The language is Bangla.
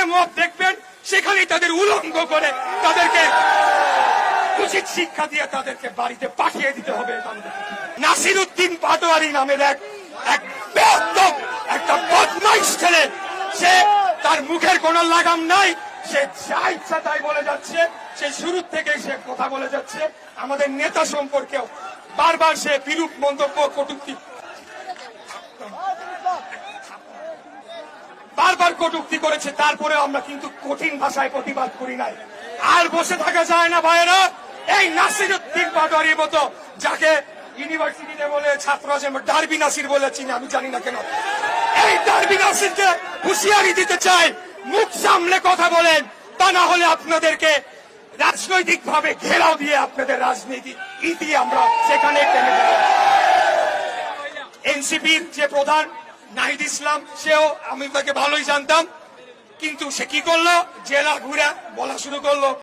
যেখানে মত দেখবেন, সেখানেই তাদের উলঙ্গ করে তাদেরকে উচিত শিক্ষা দিয়ে তাদেরকে বাড়িতে পাঠিয়ে দিতে হবে। নাসির উদ্দিন পাটোয়ারি নামের এক এক একটা বদমাইশ ছেলে। সে তার মুখের কোনো লাগাম নাই, সে যা ইচ্ছা তাই বলে যাচ্ছে। সে শুরু থেকে সে কথা বলে যাচ্ছে। আমাদের নেতা সম্পর্কেও বারবার সে বিরূপ মন্তব্য কটূক্তি বারবার কটুক্তি করেছে তারপরে আমরা কিন্তু কঠিন ভাষায় প্রতিবাদ করি নাই। আর বসে থাকা যায় না, ভাইয়েরা। এই নাসিরুদ্দিন পাটোয়ারির মতো, যাকে ইউনিভার্সিটিতে বলে ছাত্র আছে ডারবি নাসির বলে চিনি, আমি জানি না কেন। এই ডারবি নাসিরকে হুঁশিয়ারি দিতে চাই, মুখ সামলে কথা বলেন, তা না হলে আপনাদেরকে রাজনৈতিক ভাবে ঘেরাও দিয়ে আপনাদের রাজনীতি, ইতি আমরা সেখানে এনসিপির যে প্রধান নাহিদ ইসলাম, সেও আমি তাকে ভালোই জানতাম। কিন্তু সে কি করল? জেলা ঘুরে বলা শুরু করল।